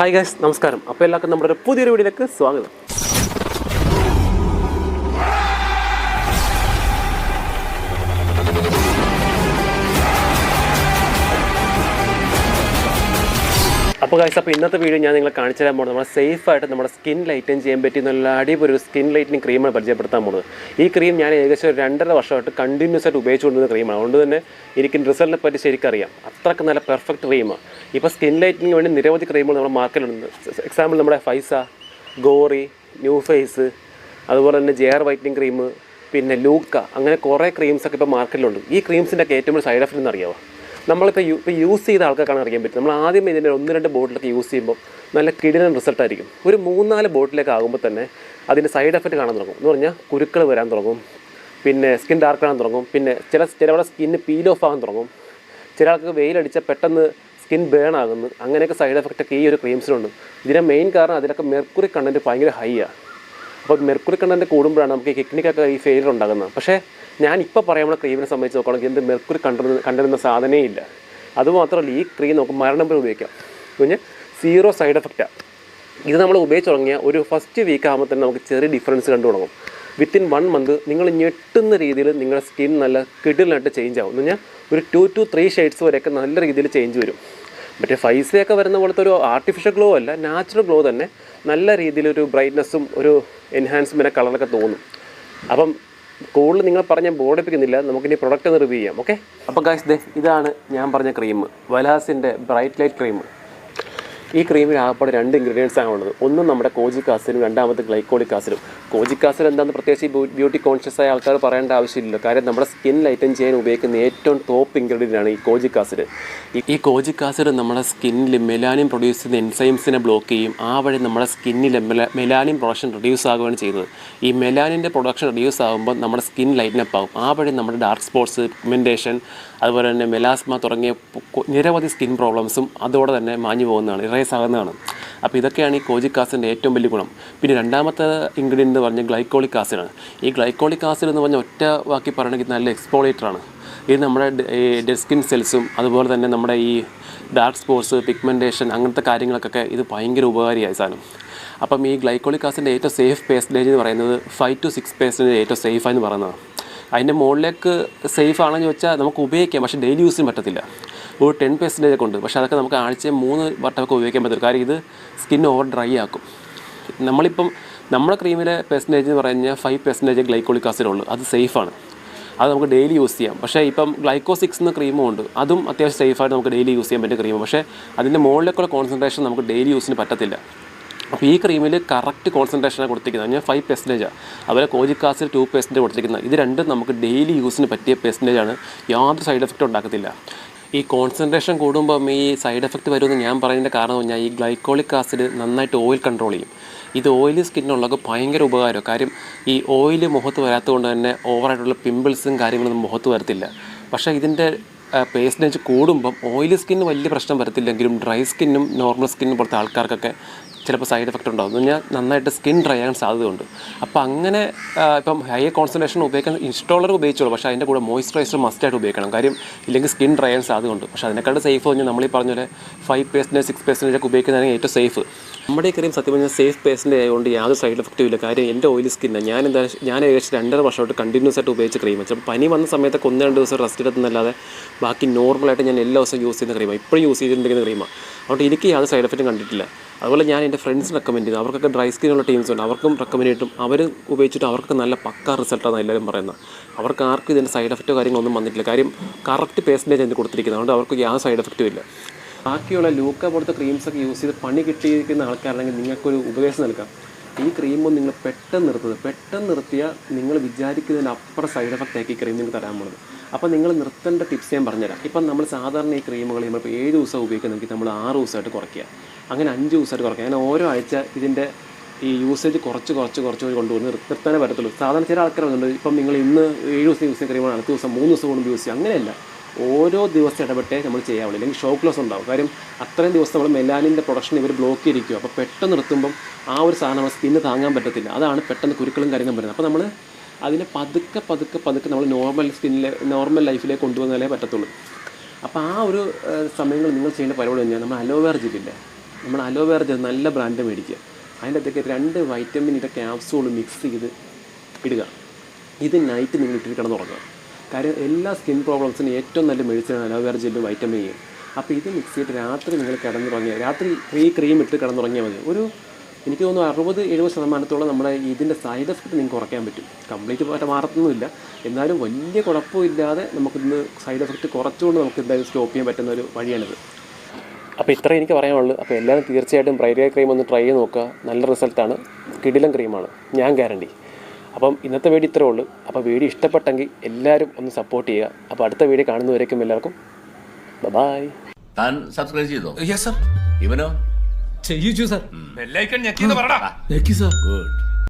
Hi guys നമസ്കാരം. അപ്പോൾ എല്ലാവർക്കും നമ്മുടെ ഒരു പുതിയൊരു വീഡിയോയിലേക്ക് സ്വാഗതം. അപ്പോൾ ഗൈസ് അപ്പോൾ ഇന്നത്തെ വീഡിയോ ഞാൻ നിങ്ങളെ കാണിച്ചു തരാൻ പോകുന്നത് നമ്മുടെ സേഫായിട്ട് നമ്മുടെ സ്കിൻ ലൈറ്റൻ ചെയ്യാൻ പറ്റിയ നല്ല അടിപൊളി ഒരു സ്കിൻ ലൈറ്റനിങ് ക്രീമാണ് പരിചയപ്പെടുത്താൻ പോകുന്നത് ഈ ക്രീം ഞാൻ ഏകദേശം ഒരു രണ്ടര വർഷമായിട്ട് കണ്ടിന്യൂസ് ആയിട്ട് ഉപയോഗിച്ചുകൊണ്ടിരുന്ന ക്രീമാണ് അതുകൊണ്ട് തന്നെ എനിക്ക് റിസൾട്ടിനെ പറ്റി ശരിക്കറിയാം. അത്രയ്ക്ക് നല്ല പെർഫെക്റ്റ് ക്രീമാണ് ഇപ്പോൾ സ്കിൻ ലൈറ്റിന് വേണ്ടി നിരവധി ക്രീമുകൾ നമ്മുടെ മാർക്കറ്റിലുണ്ട് എക്സാമ്പിൾ നമ്മുടെ ഫൈസ ഗോറി ന്യൂ ഫേസ് അതുപോലെ തന്നെ ജെയർ വൈറ്റനിങ് ക്രീം പിന്നെ ലൂക്ക അങ്ങനെ കുറേ ക്രീംസൊക്കെ ഇപ്പോൾ മാർക്കറ്റിലുണ്ട് ഈ ക്രീംസിന്റെ ഏറ്റവും സൈഡ് എഫക്റ്റ് എന്ന് അറിയാമോ നമ്മളിപ്പോൾ യൂ ഇപ്പോൾ യൂസ് ചെയ്ത ആൾക്കാർക്കാണ് അറിയാൻ പറ്റും നമ്മൾ ആദ്യം ഇതിന്റെ ഒന്ന് രണ്ട് ബോട്ടിലൊക്കെ യൂസ് ചെയ്യുമ്പോൾ നല്ല കിടിലൻ റിസൾട്ട് ആയിരിക്കും. ഒരു മൂന്നാൽ ബോട്ടിലേക്ക് ആകുമ്പോൾ തന്നെ അതിന്റെ സൈഡ് എഫക്റ്റ് കാണാൻ തുടങ്ങും. എന്ന് പറഞ്ഞാൽ കുരുക്കൾ വരാൻ തുടങ്ങും. പിന്നെ സ്കിൻ ഡാർക്ക് ആകാൻ തുടങ്ങും. പിന്നെ ചില ചിലവരുടെ സ്കിന്ന് പീൽ ഓഫ് ആകാൻ തുടങ്ങും. ചില ആൾക്ക് വെയിലടിച്ചാൽ പെട്ടെന്ന് സ്കിൻ ബേൺ ആകുന്നു. അങ്ങനെയൊക്കെ സൈഡ് എഫക്റ്റൊക്കെ ഈ ഒരു ക്രീംസിനുണ്ട് ഇതിന്റെ മെയിൻ കാരണം അതിലൊക്കെ മെർക്കുറി കണ്ടന്റ് ഭയങ്കര ഹൈ ആണ് അപ്പോൾ മെർക്കുറി കണ്ടന്റ് കൂടുമ്പോഴാണ് നമുക്ക് കിഡ്നിക്കൊക്കെ ഈ ഫെയിലർ ഉണ്ടാകുന്നത്. പക്ഷേ ഞാൻ ഇപ്പോൾ പറയാനുള്ള ക്രീമിനെ സംബന്ധിച്ച് നോക്കുകയാണെങ്കിൽ എന്ത് മെർക്കുറി കണ്ട കണ്ടിരുന്ന സാധനമേ ഇല്ല. അതുമാത്രമല്ല ഈ ക്രീം നമുക്ക് മരണം വരെ ഉപയോഗിക്കാം. കുഞ്ഞ് സീറോ സൈഡ് എഫക്റ്റാണ് ഇത് നമ്മൾ ഉപയോഗിച്ച് തുടങ്ങിയ ഒരു ഫസ്റ്റ് വീക്ക് ആകുമ്പോൾ തന്നെ നമുക്ക് ചെറിയ ഡിഫറൻസ് കണ്ടു തുടങ്ങും. വിത്തിൻ വൺ മന്ത് നിങ്ങൾ ഞെട്ടുന്ന രീതിയിൽ നിങ്ങളുടെ സ്കിൻ നല്ല കിടിലായിട്ട് ചേഞ്ച് ആവും. എന്ന് പറഞ്ഞാൽ ഒരു ടു ടു ത്രീ ഷെയ്ഡ്സ് വരെയൊക്കെ നല്ല രീതിയിൽ ചേഞ്ച് വരും. മറ്റേ ഫൈസയൊക്കെ വരുന്ന പോലത്തെ ഒരു ആർട്ടിഫിഷ്യൽ ഗ്ലോ അല്ല നാച്ചുറൽ ഗ്ലോ തന്നെ. നല്ല രീതിയിലൊരു ബ്രൈറ്റ്നസ്സും ഒരു എൻഹാൻസ്മെന്റ് കളറൊക്കെ തോന്നും. അപ്പം കൂടുതൽ നിങ്ങൾ പറഞ്ഞ ബോർഡിപ്പിക്കുന്നില്ല നമുക്കിനി പ്രൊഡക്റ്റ് ഒന്ന് റിവ്യൂ ചെയ്യാം ഓക്കെ അപ്പം ഗായ്സ് ദേ ഇതാണ് ഞാൻ പറഞ്ഞ ക്രീം വലാസിന്റെ ബ്രൈറ്റ് ലൈറ്റ് ക്രീം ഈ ക്രീമിൽ ആകപ്പാടെ രണ്ട് ഇൻഗ്രീഡിയൻസ് ആണ് ഉള്ളത്. ഒന്ന് നമ്മുടെ കോജിക് ആസിഡും രണ്ടാമത്തെ ഗ്ലൈക്കോളിക് ആസിഡും കോജിക് ആസിഡ് എന്താണെന്ന് പ്രത്യേകിച്ച് ബ്യൂട്ടി കോൺഷ്യസ് ആയ ആൾക്കാർ പറയേണ്ട ആവശ്യമില്ല കാര്യം നമ്മുടെ സ്കിൻ ലൈറ്റൻ ചെയ്യാൻ ഉപയോഗിക്കുന്ന ഏറ്റവും ടോപ്പ് ഇൻഗ്രീഡിയന്റ് ആണ് ഈ കോജിക് ആസിഡ് ഈ കോജിക് ആസിഡ് നമ്മുടെ സ്കിന്നിൽ മെലാനിൻ പ്രൊഡ്യൂസ് ചെയ്യുന്ന എൻസൈംസിനെ ബ്ലോക്ക് ചെയ്യും. ആ വഴി നമ്മുടെ സ്കിന്നിൽ മെലാനിൻ പ്രൊഡക്ഷൻ റിഡ്യൂസ് ആകുകയാണ് ചെയ്യുന്നത്. ഈ മെലാനിന്റെ പ്രൊഡക്ഷൻ റിഡ്യൂസ് ആകുമ്പോൾ നമ്മുടെ സ്കിൻ ലൈറ്റനപ്പ് ആകും. ആ വഴി നമ്മുടെ ഡാർക്ക് സ്പോട്ട്സ് പിഗ്മെന്റേഷൻ അതുപോലെ തന്നെ മെലാസ്മ തുടങ്ങിയ നിരവധി സ്കിൻ പ്രോബ്ലംസും അതോടെ തന്നെ മാഞ്ഞു പോകുന്നതാണ് ഇറേസ് ആകുന്നതാണ്. അപ്പോൾ ഇതൊക്കെയാണ് ഈ കോജിക് ആസിഡിന്റെ ഏറ്റവും വലിയ ഗുണം. പിന്നെ രണ്ടാമത്തെ ഇൻഗ്രീഡിയന്റ് എന്ന് പറഞ്ഞാൽ ഗ്ലൈക്കോളിക് ആസിഡാണ് ഈ ഗ്ലൈക്കോളിക് ആസിഡ് എന്ന് പറഞ്ഞാൽ ഒറ്റ വാക്കി പറയണമെങ്കിൽ നല്ല എക്സ്പോളേറ്ററാണ് ഇത് നമ്മുടെ ഡെഡ് സ്കിൻ സെൽസും അതുപോലെ തന്നെ നമ്മുടെ ഈ ഡാർക്ക് സ്പോട്സ് പിഗ്മെന്റേഷൻ അങ്ങനത്തെ കാര്യങ്ങൾക്കൊക്കെ ഇത് ഭയങ്കര ഉപകാരിയായ സാധനം. അപ്പം ഈ ഗ്ലൈക്കോളിക് ആസിഡിന്റെ ഏറ്റവും സേഫ് പേഴ്സന്റേജ് എന്ന് പറയുന്നത് ഫൈവ് ടു സിക്സ് പേഴ്സന്റേജ് ഏറ്റവും സേഫായെന്ന് പറയുന്നത് അതിന്റെ മുകളിലേക്ക് സേഫ് ആണെന്ന് ചോദിച്ചാൽ നമുക്ക് ഉപയോഗിക്കാം പക്ഷേ ഡെയിലി യൂസിന് പറ്റത്തില്ല. ഒരു ടെൻ പെർസെന്റേജ് ഒക്കെ ഉണ്ട്. പക്ഷേ അതൊക്കെ നമുക്ക് ആഴ്ച മൂന്ന് വട്ടമൊക്കെ ഉപയോഗിക്കാൻ പറ്റില്ല കാര്യം ഇത് സ്കിൻ ഓവർ ഡ്രൈ ആക്കും. നമ്മളിപ്പം നമ്മുടെ ക്രീമിലെ പെർസെന്റേജ് എന്ന് പറഞ്ഞാൽ ഫൈവ് പെർസെന്റേജ് ഗ്ലൈക്കോളിക് ആസിഡ് ഉള്ളൂ. അത് സേഫാണ് അത് നമുക്ക് ഡെയിലി യൂസ് ചെയ്യാം. പക്ഷേ ഇപ്പം ഗ്ലൈക്കോസിക്സ് എന്ന ക്രീമും ഉണ്ട്. അതും അത്യാവശ്യം സേഫായിട്ട് നമുക്ക് ഡെയിലി യൂസ് ചെയ്യാൻ പറ്റിയ ക്രീം പക്ഷേ അതിന്റെ മുകളിലേക്കുള്ള കോൺസെൻട്രേഷൻ നമുക്ക് ഡെയിലി യൂസിന് പറ്റത്തില്ല. അപ്പോൾ ഈ ക്രീമിൽ കറക്റ്റ് കോൺസെൻട്രേഷനാണ് കൊടുത്തിരിക്കുന്നത്. ഞാൻ ഫൈവ് പെർസെന്റേജാണ് അതുപോലെ കോജിക് ടു പെർസെന്റേജ് കൊടുത്തിരിക്കുന്നത്. ഇത് രണ്ടും നമുക്ക് ഡെയിലി യൂസിന് പറ്റിയ പെർസെന്റേജാണ് യാതൊരു സൈഡ് എഫക്റ്റും ഉണ്ടാക്കത്തില്ല. ഈ കോൺസെൻട്രേഷൻ കൂടുമ്പം ഈ സൈഡ് എഫക്റ്റ് വരുമെന്ന് ഞാൻ പറയുന്നതിന്റെ കാരണം പറഞ്ഞാൽ ഈ ഗ്ലൈക്കോളിക് ആസിഡ് നന്നായിട്ട് ഓയിൽ കൺട്രോൾ ചെയ്യും. ഇത് ഓയിലി സ്കിന്നുള്ളവർക്ക് ഭയങ്കര ഉപകാരം കാര്യം ഈ ഓയിൽ മുഖത്ത് വരാത്തതുകൊണ്ട് തന്നെ ഓവറായിട്ടുള്ള പിമ്പിൾസും കാര്യങ്ങളൊന്നും മുഖത്ത് വരത്തില്ല. പക്ഷേ ഇതിന്റെ പേഴ്സന്റേജ് കൂടുമ്പം ഓയിലി സ്കിന്ന് വലിയ പ്രശ്നം വരത്തില്ലെങ്കിലും ഡ്രൈ സ്കിന്നും നോർമൽ സ്കിന്നും പോലത്തെ ആൾക്കാർക്കൊക്കെ ചിലപ്പോൾ സൈഡ് എഫക്റ്റ് ഉണ്ടാകും. എന്ന് പറഞ്ഞാൽ നന്നായിട്ട് സ്കിൻ ഡ്രൈ ആകാൻ സാധ്യതയുണ്ട്. അപ്പോൾ അങ്ങനെ ഇപ്പം ഹൈ കോൺസെൻട്രേഷൻ ഉപയോഗിക്കാൻ ഇൻസ്റ്റോളർ ഉപയോഗിച്ചോളൂ. പക്ഷേ അതിന്റെ കൂടെ മോയ്സ്ചറൈസർ മസ്റ്റായിട്ട് ഉപയോഗിക്കണം. കാര്യം ഇല്ലെങ്കിൽ സ്കിൻ ഡ്രൈ ആകാൻ സാധ്യതയുണ്ട്. പക്ഷേ അതിനെക്കാളും സേഫ് പറഞ്ഞാൽ നമ്മൾ ഈ പറഞ്ഞ പോലെ ഫൈവ് പേഴ്സന്റേജ് സിക്സ് പേഴ്സന്റേജ് ഒക്കെ ഉപയോഗിക്കുന്നതാണ് ഏറ്റവും സേഫ് നമ്മുടെ ഈ ക്രീം സത്യം പറഞ്ഞാൽ സേഫ് പേഴ്സന്റേജ് ആയതുകൊണ്ട് യാതൊരു സൈഡ് എഫക്റ്റും ഇല്ല. കാര്യം എന്റെ ഓയിലി സ്കിന്നാണ് ഞാൻ എന്താ ഞാൻ ഏകദേശം രണ്ടര വർഷമായിട്ട് കണ്ടിന്യൂസ് ആയിട്ട് ഉപയോഗിച്ച ക്രീം ചിലപ്പോൾ പനി വന്ന സമയത്തൊക്കെ ഒന്ന് രണ്ട് ദിവസം റെസ്റ്റ് എടുത്തുന്നല്ലാതെ ബാക്കി നോർമലായിട്ട് ഞാൻ എല്ലാ ദിവസവും യൂസ് ചെയ്യുന്ന ക്രീമാണ് ഇപ്പോഴും യൂസ് ചെയ്തിട്ടുണ്ടെങ്കിൽ ക്രീമാണ് അതുകൊണ്ട് എനിക്ക് യാതൊരു സൈഡ് എഫക്റ്റും കണ്ടിട്ടില്ല. അതുപോലെ ഞാൻ എന്റെ ഫ്രണ്ട്സിന് റെക്കമെൻഡ് ചെയ്തു. അവർക്കൊക്കെ ഡ്രൈ സ്കിന്നുള്ള ടീംസ് ഉണ്ട്. അവർക്കും റെക്കമെൻഡ് ചെയ്തിട്ടും അവർ ഉപയോഗിച്ചിട്ട് അവർക്ക് നല്ല പക്ക റിസൾട്ടാണ് എല്ലാവരും പറയുന്നത്. അവർക്ക് ആർക്കും ഇതിന്റെ സൈഡ് എഫക്റ്റോ കാര്യങ്ങളൊന്നും വന്നിട്ടില്ല. കാര്യം കറക്റ്റ് പേഴ്സന്റേജ് അതിന് കൊടുത്തിരിക്കുന്നത്. അതുകൊണ്ട് അവർക്ക് യാതൊരു സൈഡ് എഫക്റ്റും ഇല്ല. ബാക്കിയുള്ള ലൂക്ക പോലത്തെ ക്രീംസ് ഒക്കെ യൂസ് ചെയ്ത് പണി കിട്ടിയിരിക്കുന്ന ആൾക്കാരാണെങ്കിൽ നിങ്ങൾക്കൊരു ഉപദേശം നൽകാം. ഈ ക്രീം നിങ്ങൾ പെട്ടെന്ന് നിർത്തുന്നത്. പെട്ടെന്ന് നിർത്തിയാൽ നിങ്ങൾ വിചാരിക്കുന്നതിന് അപ്പുറം സൈഡ് എഫക്റ്റ് ആക്കി ക്രീം നിങ്ങൾക്ക് തരാൻ പോകുന്നത് അപ്പോൾ നിങ്ങൾ നിർത്തേണ്ട ടിപ്സ് ഞാൻ പറഞ്ഞുതരാം. ഇപ്പം നമ്മൾ സാധാരണ ഈ ക്രീമുകൾ നമ്മളിപ്പോൾ ഏഴ് ദിവസം ഉപയോഗിക്കുന്നെങ്കിൽ നമ്മൾ ആറ് ദിവസമായിട്ട് കുറയ്ക്കുക. അങ്ങനെ അഞ്ച് ദിവസമായിട്ട് കുറയ്ക്കുക. അങ്ങനെ ഓരോ ആഴ്ച ഇതിന്റെ ഈ യൂസേജ് കുറച്ച് കുറച്ച് കുറച്ച് കൊണ്ടുവന്ന് നിർ- നിർത്താനേ പറ്റത്തുള്ളൂ. സാധാരണ ചില ആൾക്കാർ വന്നിട്ടുണ്ട്. ഇപ്പം നിങ്ങൾ ഇന്ന് ഏഴ് ദിവസം യൂസ് ചെയ്യുന്ന ക്രീമാണ് അടുത്ത ദിവസം മൂന്ന് ദിവസം കൊണ്ട് യൂസ് ചെയ്യുക. അങ്ങനെയല്ല. ഓരോ ദിവസം ഇടപെട്ടേ നമ്മൾ ചെയ്യാവുള്ളൂ. അല്ലെങ്കിൽ ഷോക്ക് ലോസ് ഉണ്ടാവും. കാര്യം അത്രയും ദിവസം നമ്മൾ മെലാനിന്റെ പ്രൊഡക്ഷൻ ഇവർ ബ്ലോക്ക് ചെയ്തിരിക്കും അപ്പോൾ പെട്ടെന്ന് നിർത്തുമ്പം ആ ഒരു സാധനം നമ്മൾ സ്കിന്ന് താങ്ങാൻ പറ്റത്തില്ല. അതാണ് പെട്ടെന്ന് കുരുക്കളും കാര്യങ്ങളും വരുന്നത്. അപ്പോൾ നമ്മൾ അതിനെ പതുക്കെ പതുക്കെ പതുക്കെ നമ്മൾ നോർമൽ സ്കിന്നിലെ നോർമൽ ലൈഫിലേക്ക് കൊണ്ടുവന്നാലേ പറ്റത്തുള്ളൂ. അപ്പോൾ ആ ഒരു സമയങ്ങൾ നിങ്ങൾ ചെയ്യേണ്ട പരിപാടി തന്നെയാണ് നമ്മൾ അലോവേറ ജെല്ലില്ലേ നമ്മൾ അലോവേറ ജെൽ നല്ല ബ്രാൻഡ് മേടിക്കുക. അതിന്റെ അകത്തേക്ക് രണ്ട് വൈറ്റമിൻ വൈറ്റമിന്റെ ക്യാപ്സൂൾ മിക്സ് ചെയ്ത് ഇടുക. ഇത് നൈറ്റ് നിങ്ങൾ ഇട്ടിട്ട് കിടന്നുറങ്ങുക. കാര്യം എല്ലാ സ്കിൻ പ്രോബ്ലംസിനും ഏറ്റവും നല്ല മെഡിസിനാണ് അലോവേറ ജെല്ലും വൈറ്റമിൻ എ അപ്പോൾ ഇത് മിക്സ് ചെയ്തിട്ട് രാത്രി നിങ്ങൾ കിടന്നുറങ്ങിയ രാത്രി ഈ ക്രീം ഇട്ട് കിടന്നുറങ്ങിയാൽ മതി. ഒരു എനിക്ക് തോന്നുന്നു അറുപത് എഴുപത് ശതമാനത്തോളം നമ്മുടെ ഇതിന്റെ സൈഡ് എഫക്റ്റ് നിങ്ങൾക്ക് കുറയ്ക്കാൻ പറ്റും. കംപ്ലീറ്റ് പോയിട്ട് മാറത്തൊന്നുമില്ല. എന്നാലും വലിയ കുഴപ്പമില്ലാതെ നമുക്കിന്ന് സൈഡ് എഫക്റ്റ് കുറച്ചുകൊണ്ട് നമുക്ക് എന്തായാലും സ്റ്റോപ്പ് ചെയ്യാൻ പറ്റുന്ന ഒരു വഴിയാണിത്. അപ്പോൾ ഇത്രേ എനിക്ക് പറയാനുള്ളൂ. അപ്പോൾ എല്ലാവരും തീർച്ചയായിട്ടും ബ്രൈഡിയ ക്രീം ഒന്ന് ട്രൈ ചെയ്ത് നോക്കുക. നല്ല റിസൾട്ടാണ് കിടിലം ക്രീമാണ് ഞാൻ ഗ്യാരണ്ടി അപ്പം ഇന്നത്തെ വീഡിയോ ഇത്രേ ഉള്ളൂ. അപ്പോൾ വീഡിയോ ഇഷ്ടപ്പെട്ടെങ്കിൽ എല്ലാവരും ഒന്ന് സപ്പോർട്ട് ചെയ്യുക. അപ്പോൾ അടുത്ത വീഡിയോ കാണുന്നവരേക്കും എല്ലാവർക്കും ബൈ. താൻ സബ്സ്ക്രൈബ് ചെയ്തോ? യെസ് സർ ഇവനോ? ചെയ്യിച്ചു സർ ബെല്ലൈക്കൺ ഞെക്കിന്ന് പറടാ. ഞെക്കി സർ ഗുഡ്